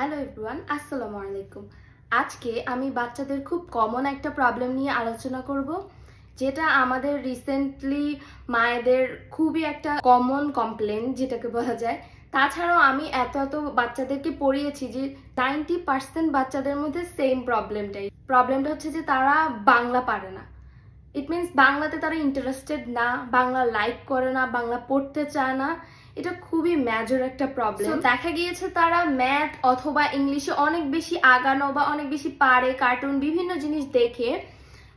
Hello everyone আসসালামু আলাইকুম আজকে আমি বাচ্চাদের খুব কমন একটা প্রবলেম নিয়ে আলোচনা করব, যেটা আমাদের রিসেন্টলি মায়েদের খুবই একটা কমন কমপ্লেন যেটাকে বলা যায়। তাছাড়াও আমি এত এত বাচ্চাদেরকে পড়িয়েছি যে নাইনটি পার্সেন্ট বাচ্চাদের মধ্যে সেম প্রবলেমটাই প্রবলেমটা হচ্ছে যে তারা বাংলা পারে না। ইট মিনস বাংলাতে তারা ইন্টারেস্টেড না, বাংলা লাইক করে না, বাংলা পড়তে চায় না। এটা খুবই মেজর একটা প্রবলেম দেখা গিয়েছে তারা ম্যাথ অথবা ইংলিশে অনেক বেশি আগানো বা অনেক বেশি পারে কার্টুন বিভিন্ন জিনিস দেখে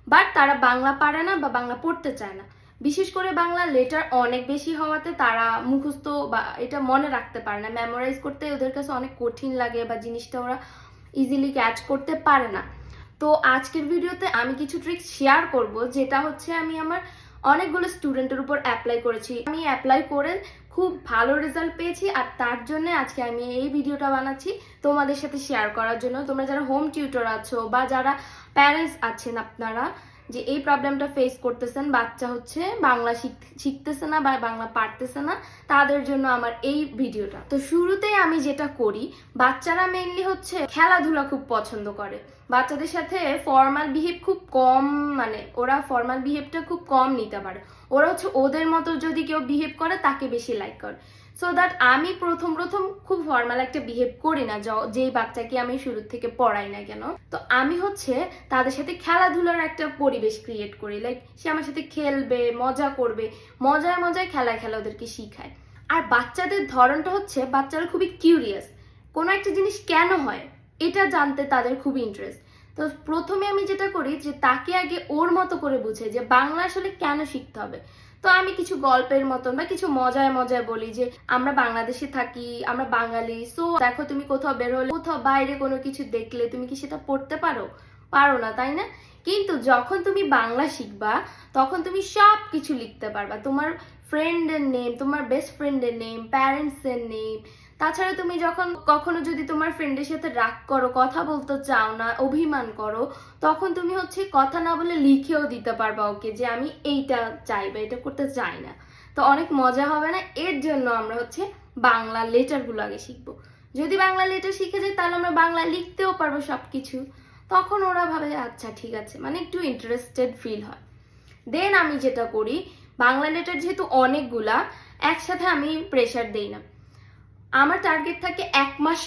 বাট তারা বাংলা পারে না বা বাংলা পড়তে চায় না। বিশেষ করে বাংলা লেটার অনেক বেশি হওয়াতে তারা মুখস্থ বা এটা মনে রাখতে পারে না। মেমোরাইজ করতে ওদের কাছে অনেক কঠিন লাগে বা জিনিসটা ওরা ইজিলি ক্যাচ করতে পারে না। তো আজকের ভিডিওতে আমি কিছু ট্রিক্স শেয়ার করব, যেটা হচ্ছে আমি আমার অনেকগুলো স্টুডেন্টের উপর অ্যাপ্লাই করেছি। আমি অ্যাপ্লাই করে খুব ভালো রেজাল্ট পেয়েছি আর তার জন্য আজকে আমি এই ভিডিওটা বানাচ্ছি তোমাদের সাথে শেয়ার করার জন্য। তোমরা যারা হোম টিউটার আছো বা যারা প্যারেন্টস আছেন আপনারা যে এই প্রবলেমটা ফেস করতেছেন, বাচ্চা হচ্ছে বাংলা শিখ- শিখতেছে না বা বাংলা পারতেছে না, তাদের জন্য আমার এই ভিডিওটা। তো শুরুতেই আমি যেটা করি, বাচ্চারা মেইনলি হচ্ছে খেলাধুলা খুব পছন্দ করে। বাচ্চাদের সাথে ফর্মাল বিহেভ খুব কম মানে ওরা ফর্মাল বিহেভটা খুব কম নিতে পারে। ওরা হচ্ছে ওদের মতো যদি কেউ বিহেভ করে, তাকে বেশি লাইক করে। সো দ্যাট আমি প্রথম প্রথম খুব ফর্মাল একটা বিহেভ করি না যেই বাচ্চাকে আমি শুরু থেকে পড়াই না কেন। তো আমি হচ্ছে তাদের সাথে খেলাধুলার একটা পরিবেশ ক্রিয়েট করি। লাইক সে আমার সাথে খেলবে, মজা করবে, মজায় মজায় খেলা খেলা ওদেরকে শিখায়। আর বাচ্চাদের ধরনটা হচ্ছে, বাচ্চারা খুবই কিউরিয়াস কোনো একটা জিনিস কেন হয়, এটা জানতে তাদের খুবই ইন্টারেস্ট তো প্রথমে আমি যেটা করি যে, তাকে আগে ওর মতো করে বুঝে যে, বাংলা আসলে কেন শিখতে হবে? তো আমি কিছু গল্পের মতন বা কিছু মজায় মজায় বলি যে আমরা বাংলাদেশে থাকি, আমরা বাঙালি সো দেখো তুমি কোথাও বের হলে, কোথাও বাইরে কোনো কিছু দেখলে তুমি কি সেটা পড়তে পারো? পারো না, তাই না? কিন্তু যখন তুমি বাংলা শিখবা, তখন তুমি সব কিছু লিখতে পারবা। তোমার ফ্রেন্ডের নেম তোমার বেস্ট ফ্রেন্ডের নেম প্যারেন্টসের নেম তাছাড়া তুমি যখন কখনো যদি তোমার ফ্রেন্ডের সাথে রাগ করো, কথা বলতে চাও না, অভিমান করো, তখন তুমি হচ্ছে কথা না বলে লিখেও দিতে পারবা ওকে যে আমি এইটা চাই বা এটা করতে চাই না। তো অনেক মজা হবে না? এর জন্য আমরা হচ্ছে বাংলা লেটারগুলো আগে শিখব। যদি বাংলা লেটার শিখে যাই তাহলে আমরা বাংলা লিখতেও পারব সব কিছু তখন ওরা ভাবে আচ্ছা ঠিক আছে। মানে একটু ইন্টারেস্টেড ফিল হয়। দেন আমি যেটা করি, বাংলা লেটার যেহেতু অনেকগুলা, একসাথে আমি প্রেশার দেই না। আমার টার্গেট থাকে এক মাস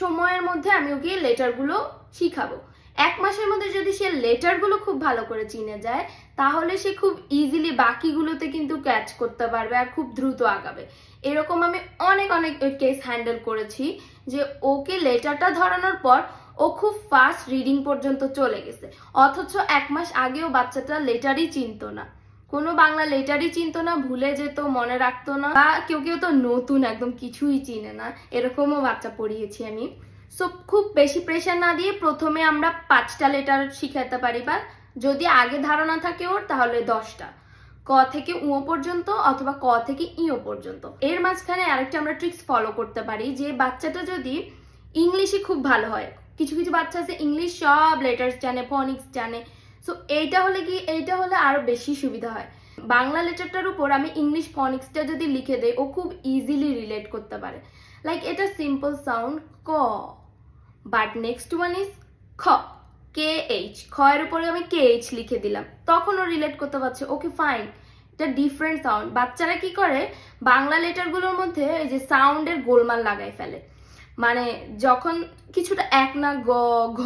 সময়ের মধ্যে আমি ওকে লেটারগুলো শিখাবো। এক মাসের মধ্যে যদি সে লেটারগুলো খুব ভালো করে চিনে যায়, তাহলে সে খুব ইজিলি বাকিগুলোতে কিন্তু ক্যাচ করতে পারবে আর খুব দ্রুত আগাবে। এরকম আমি অনেক অনেক কেস হ্যান্ডেল করেছি যে ওকে লেটারটা ধরানোর পর ও খুব ফাস্ট রিডিং পর্যন্ত চলে গেছে। অথচ এক মাস আগেও বাচ্চাটা লেটারই চিনতো না। কোনো বাংলা লেটারই চিনতো না, ভুলে যেত, মনে রাখতো না, বা কেউ কেউ তো নতুন, একদম কিছুই চিনে না। এরকমও বাচ্চা পড়িয়েছি আমি। সো খুব বেশি প্রেশার না দিয়ে প্রথমে আমরা পাঁচটা লেটার শিখাতে পারি বা যদি আগে ধারণা থাকে ওর, তাহলে দশটা। ক থেকে উঁ পর্যন্ত অথবা ক থেকে ইও পর্যন্ত। এর মাঝখানে আরেকটা আমরা ট্রিক্স ফলো করতে পারি, যে বাচ্চাটা যদি ইংলিশে খুব ভালো হয়, কিছু কিছু বাচ্চা আছে ইংলিশ সব লেটার্স জানে ফনিক্স জানে সো এইটা হলে কি, এইটা হলে আরও বেশি সুবিধা হয়। বাংলা লেটারটার উপর আমি ইংলিশ ফনিক্সটা যদি লিখে দেই, ও খুব ইজিলি রিলেট করতে পারে। লাইক এটা সিম্পল সাউন্ড ক। বাট নেক্সট ওয়ান ইজ খ। কে এইচ খ এর উপরে আমি কে এইচ লিখে দিলাম। তখন ও রিলেট করতে পারছে ওকে ফাইন এটা ডিফারেন্ট সাউন্ড বাচ্চারা কি করে, বাংলা লেটারগুলোর মধ্যে এই যে সাউন্ডের গোলমাল লাগাই ফেলে। মানে যখন কিছুটা এক না গ, ঘ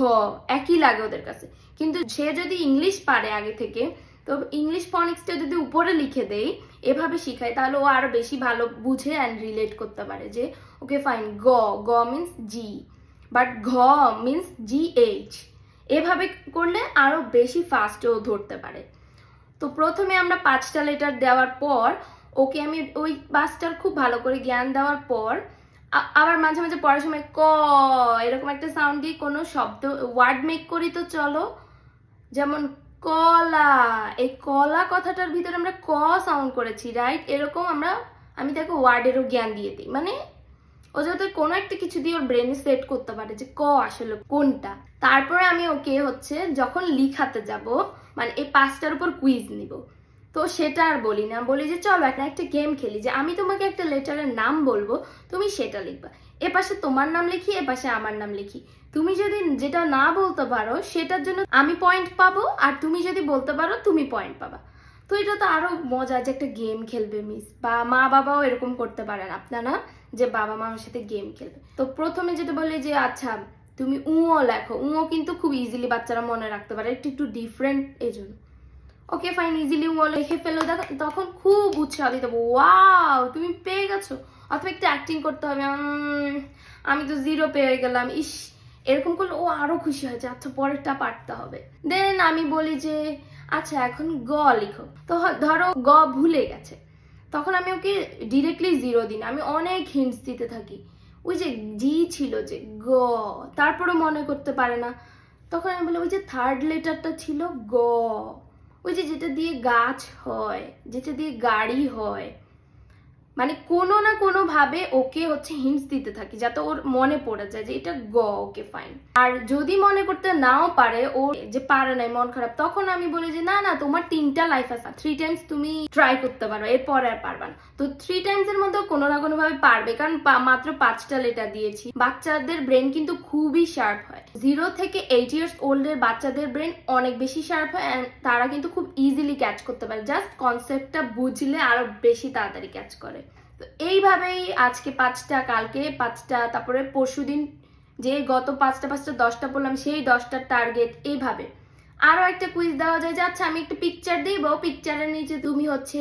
একই লাগে ওদের কাছে। কিন্তু সে যদি ইংলিশ পারে আগে থেকে, তো ইংলিশ ফনিক্সটা যদি উপরে লিখে দেই, এভাবে শিখায়, তাহলে ও আরও বেশি ভালো বুঝে অ্যান্ড রিলেট করতে পারে যে, ওকে ফাইন গ গ মিন্স জি বাট ঘ মিন্স জি এইচ এভাবে করলে আরও বেশি ফাস্ট ও ধরতে পারে। তো প্রথমে আমরা পাঁচটা লেটার দেওয়ার পর, ওকে আমি ওই পাঁচটার খুব ভালো করে জ্ঞান দেওয়ার পর আবার মাঝে মাঝে পড়ার সময় ক, এরকম একটা সাউন্ড দিয়ে কোনো শব্দ ওয়ার্ড মেক করি তো চলো। যেমন কলা, এই কলা কথাটার ভিতরে আমরা ক সাউন্ড করেছি রাইট এরকম আমরা, আমি তাকে ওয়ার্ডেরও জ্ঞান দিয়ে দিই। মানে ও যাতে কোনো একটা কিছু দিয়ে ওর ব্রেনে সেট করতে পারে যে ক আসলে কোনটা। তারপরে আমি ওকে হচ্ছে যখন লিখাতে যাব মানে এই পাঁচটার উপর কুইজ নিব। তো সেটা আর বলি না। বলি যে, চলো একটা একটা গেম খেলি যে, আমি তোমাকে একটা লেটারের নাম বলব, তুমি সেটা লিখবা। এ পাশে তোমার নাম লিখি এ পাশে আমার নাম লিখি। তুমি যদি যেটা না বলতে পারো, সেটার জন্য আমি পয়েন্ট পাবো, আর তুমি যদি বলতে পারো, তুমি পয়েন্ট পাবা। তো এটা তো আরও মজা যে, একটা গেম খেলবে মিস বা মা বাবাও এরকম করতে পারেন, আপনারা যে, বাবা মার সাথে গেম খেলবে। তো প্রথমে যেটা বলে যে আচ্ছা তুমি উঁও লেখো। উঁও কিন্তু খুব ইজিলি বাচ্চারা মনে রাখতে পারে, একটু একটু ডিফারেন্ট এই জন্য ওকে ফাইন ইজিলি উঁও লিখে ফেলো। দেখো, তখন খুব উৎসাহ দিতে ওয়াও তুমি পেয়ে গেছো। অথবা একটু অ্যাক্টিং করতে হবে। আমি তো জিরো পেয়ে গেলাম। ইস, এরকম করলে ও আরও খুশি হয়েছে আচ্ছা পরেরটা পারতে হবে। দেন আমি বলি যে আচ্ছা এখন গ লিখো। তো ধরো গ ভুলে গেছে। তখন আমি ওকে ডিরেক্টলি জিরো দিন আমি অনেক হিন্টস দিতে থাকি। ওই যে জি ছিল যে, গ তারপরে মনে করতে পারে না। তখন আমি বলি, ওই যে থার্ড লেটারটা ছিল গ। ওই যে যেটা দিয়ে গাছ হয় যেটা দিয়ে গাড়ি হয় মানে কোনো না কোনো ভাবে ওকে হচ্ছে হিন্টস দিতে থাকি, যাতে ওর মনে পড়ে যায় যে এটা গ ওকে ফাইন আর যদি মনে করতে নাও পারে ও যে পারে নাই, মন খারাপ, তখন আমি বলি যে, না না, তোমার তিনটা লাইফ আছে। থ্রি টাইমস তুমি ট্রাই করতে পারো, এরপর আর পারবা না। তো থ্রি টাইমস এর মধ্যে কোনো না কোনো ভাবে পারবে, কারণ মাত্র পাঁচটা লেটার দিয়েছি। বাচ্চাদের ব্রেন কিন্তু খুবই শার্প হয়। জিরো থেকে এইট ইয়ার্স ওল্ডের বাচ্চাদের ব্রেন অনেক বেশি শার্প হয়, and তারা কিন্তু খুব ইজিলি ক্যাচ করতে পারে। জাস্ট কনসেপ্টটা বুঝলে আরও বেশি তাড়াতাড়ি ক্যাচ করে। তো এইভাবেই আজকে পাঁচটা, কালকে পাঁচটা, তারপরে পরশু দিন যে গত পাঁচটা পাঁচটা, দশটা বললাম, সেই দশটার টার্গেট এইভাবে। আরও একটা কুইজ দেওয়া যায় যে আচ্ছা আমি একটা পিকচার দিব। পিকচারের নিচে তুমি হচ্ছে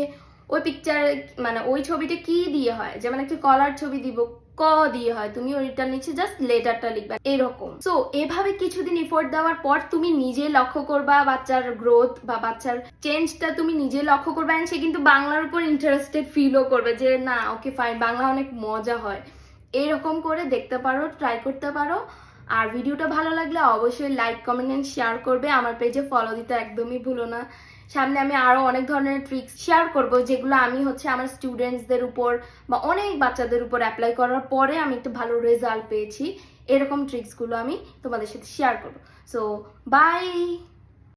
ওই পিকচার মানে ওই ছবিটা কি দিয়ে হয়? যেমন একটা কলার ছবি দিব ক দিয়ে হয়, তুমি ওইটার নিচে জাস্ট লেটারটা লিখবে, এরকম। সো এভাবে কিছুদিন এফোর্ট দেওয়ার পর তুমি নিজে লক্ষ্য করবা বাচ্চার গ্রোথ বা বাচ্চার চেঞ্জটা তুমি নিজে লক্ষ্য করবে and সে কিন্তু বাংলার উপর ইন্টারেস্টেড ফিলও করবে যে, না ওকে ফাইন বাংলা অনেক মজা হয়। এরকম করে দেখতে পারো ট্রাই করতে পারো। আর ভিডিওটা ভালো লাগলে অবশ্যই লাইক কমেন্ট এন্ড শেয়ার করবে। আমার পেজে ফলো দিতে একদমই ভুলো না। সামনে আমি আরও অনেক ধরনের ট্রিক্স শেয়ার করব, যেগুলো আমি হচ্ছে আমার স্টুডেন্টসদের উপর বা অনেক বাচ্চাদের উপর অ্যাপ্লাই করার পরে আমি একটু ভালো রেজাল্ট পেয়েছি। এরকম ট্রিক্সগুলো আমি তোমাদের সাথে শেয়ার করব। So by